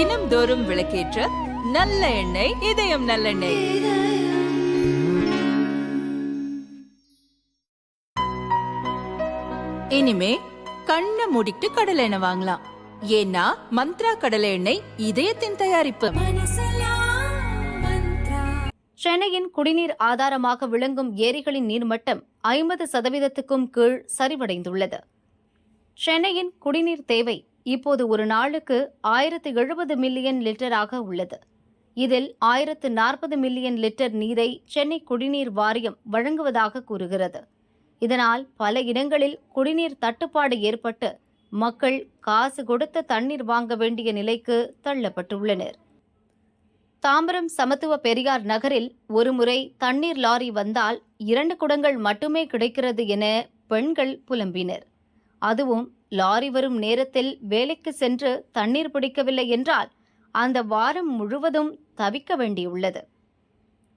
தினம்தோறும் விளக்கேற்ற நல்ல எண்ணெய் இதயம் நல்லெண்ணெய் இனிமே கண்ணை மூடிட்டு கடலை எண்ணெய் வாங்கலாம். ஏன்னா மந்த்ரா கடலை எண்ணெய் இதயத்தின் தயாரிப்பு. சென்னையின் குடிநீர் ஆதாரமாக விளங்கும் ஏரிகளின் நீர்மட்டம் ஐம்பது சதவீதத்துக்கும் கீழ் சரிவடைந்துள்ளது. சென்னையின் குடிநீர் தேவை இப்போது ஒரு நாளுக்கு ஆயிரத்து எழுபது மில்லியன் லிட்டராக உள்ளது. இதில் ஆயிரத்து நாற்பது மில்லியன் லிட்டர் நீரை சென்னை குடிநீர் வாரியம் வழங்குவதாக கூறுகிறது. இதனால் பல இடங்களில் குடிநீர் தட்டுப்பாடு ஏற்பட்டு மக்கள் காசு கொடுத்து தண்ணீர் வாங்க வேண்டிய நிலைக்கு தள்ளப்பட்டுள்ளனர். தாம்பரம் சமத்துவ பெரியார் நகரில் ஒருமுறை தண்ணீர் லாரி வந்தால் இரண்டு குடங்கள் மட்டுமே கிடைக்கிறது என பெண்கள் புலம்பினர். அதுவும் லாரி வரும் நேரத்தில் வேலைக்கு சென்று தண்ணீர் பிடிக்கவில்லை என்றால் அந்த வாரம் முழுவதும் தவிக்க வேண்டியுள்ளது.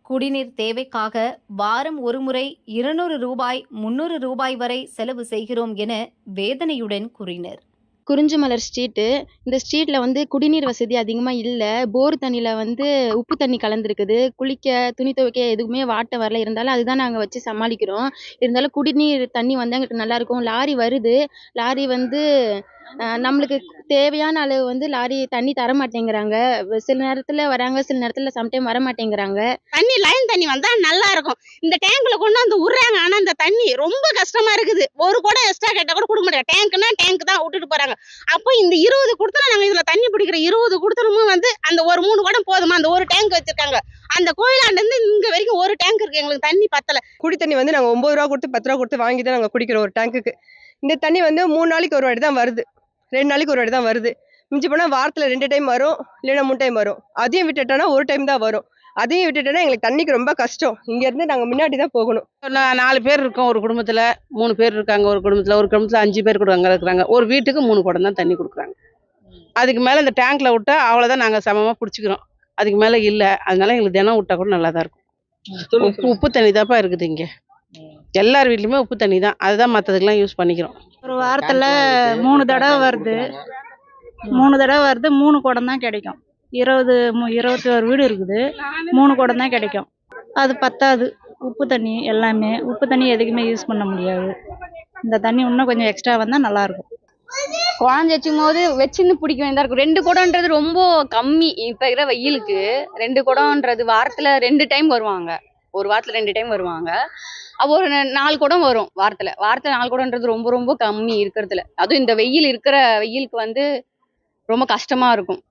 குடிநீர் தேவைக்காக வாரம் ஒருமுறை இருநூறு ரூபாய் முன்னூறு ரூபாய் வரை செலவு செய்கிறோம் என வேதனையுடன் கூறினர். குறிஞ்சிமலர் ஸ்ட்ரீட்டு இந்த ஸ்ட்ரீட்டில் வந்து குடிநீர் வசதி அதிகமாக இல்லை. போர் தண்ணியில் வந்து உப்பு தண்ணி கலந்துருக்குது. குளிக்க துணி துவைக்க எதுவுமே வாட்ட வரல. இருந்தாலும் அதுதான் நாங்கள் வச்சு சமாளிக்கிறோம். இருந்தாலும் குடிநீர் தண்ணி வந்தால் எங்களுக்கு நல்லாயிருக்கும் லாரி வருது. லாரி வந்து நம்மளுக்கு தேவையான அளவு வந்து லாரி தண்ணி தர மாட்டேங்கிறாங்க சில நேரத்தில் வராங்க சில நேரத்தில் சம்டைம் வர மாட்டேங்கிறாங்க தண்ணி லைன் தண்ணி வந்தா நல்லா இருக்கும். இந்த டேங்க்ல கொண்டு வந்து விடுறாங்க ஆனா இந்த தண்ணி ரொம்ப கஷ்டமா இருக்குது. ஒரு குடம் எக்ஸ்ட்ரா கேட்டா கூட கொடுக்க முடியாது டேங்க்னா டேங்க் தான் விட்டுட்டு போறாங்க. அப்போ இந்த இருபது கொடுத்தா நாங்க இதுல தண்ணி பிடிக்கிற இருபது கொடுத்தனமும் வந்து அந்த ஒரு மூணு குடம் போதுமா? அந்த ஒரு டேங்க் வச்சிருக்காங்க. அந்த கோயிலாண்ட இருந்து இங்க வரைக்கும் ஒரு டேங்க் இருக்கு. எங்களுக்கு தண்ணி பத்தல. குடி தண்ணி வந்து நாங்கள் ஒம்பது ரூபா கொடுத்து பத்து ரூபா கொடுத்து வாங்கி தான் நாங்கள் குடிக்கிறோம் ஒரு டேங்க்குக்கு இந்த தண்ணி வந்து மூணு நாளைக்கு ஒரு வாட்டி தான் வருது. ரெண்டு நாளைக்கு ஒரு வாட்டி தான் வருது. மிஞ்சி போனால் வாரத்தில் ரெண்டு டைம் வரும் இல்லைன்னா மூணு டைம் வரும். அதையும் விட்டுட்டோன்னா ஒரு டைம் தான் வரும். அதையும் விட்டுட்டோன்னா எங்களுக்கு தண்ணிக்கு ரொம்ப கஷ்டம். இங்கேருந்து நாங்கள் முன்னாடி தான் போகணும். நா- நாலு பேர் இருக்கோம் ஒரு குடும்பத்தில். மூணு பேர் இருக்காங்க ஒரு குடும்பத்தில். ஒரு குடும்பத்தில் அஞ்சு பேர் கூட அங்கே இருக்கிறாங்க. ஒரு வீட்டுக்கு மூணு குடம் தான் தண்ணி கொடுக்குறாங்க. அதுக்கு மேலே இந்த டேங்க்ல விட்டா அவ்வளோதான் நாங்கள் சமமாக பிடிச்சிக்கிறோம். அதுக்கு மேலே இல்லை. அதனால எங்களுக்கு தினம் விட்டா கூட நல்லா தான் இருக்கும் உப்பு உப்பு தண்ணி தான்ப்பா இருக்குது இங்கே. எல்லார் வீட்லேயுமே உப்பு தண்ணி தான். அதுதான் மற்றதுக்கெல்லாம் யூஸ் பண்ணிக்கிறோம். ஒரு வாரத்தில் மூணு தடவை வருது. மூணு தடவை வருது. மூணு குடம் தான் கிடைக்கும். இருபது மு- இருபத்தி ஒரு வீடு இருக்குது. மூணு குடம் தான் கிடைக்கும். அது பத்தாது. உப்பு தண்ணி எல்லாமே உப்பு தண்ணி எதுக்குமே யூஸ் பண்ண முடியாது. இந்த தண்ணி இன்னும் கொஞ்சம் எக்ஸ்ட்ரா வந்தால் நல்லாயிருக்கும். குழந்தை வச்சுக்கும் போது வச்சுன்னு பிடிக்க வேண்டியதா இருக்கும். ரெண்டு குடம்ன்றது ரொம்ப கம்மி. இப்போ இருக்கிற வெயிலுக்கு ரெண்டு குடம்ன்றது வாரத்தில் ரெண்டு டைம் வருவாங்க. ஒரு வாரத்தில் ரெண்டு டைம் வருவாங்க. அப்போ ஒரு நாலு குடம் வரும் வாரத்தில். வாரத்தில் நாலு குடம்ன்றது ரொம்ப ரொம்ப கம்மி இருக்கிறதுல. அதுவும் இந்த வெயில் இருக்கிற வெயிலுக்கு வந்து ரொம்ப கஷ்டமா இருக்கும்.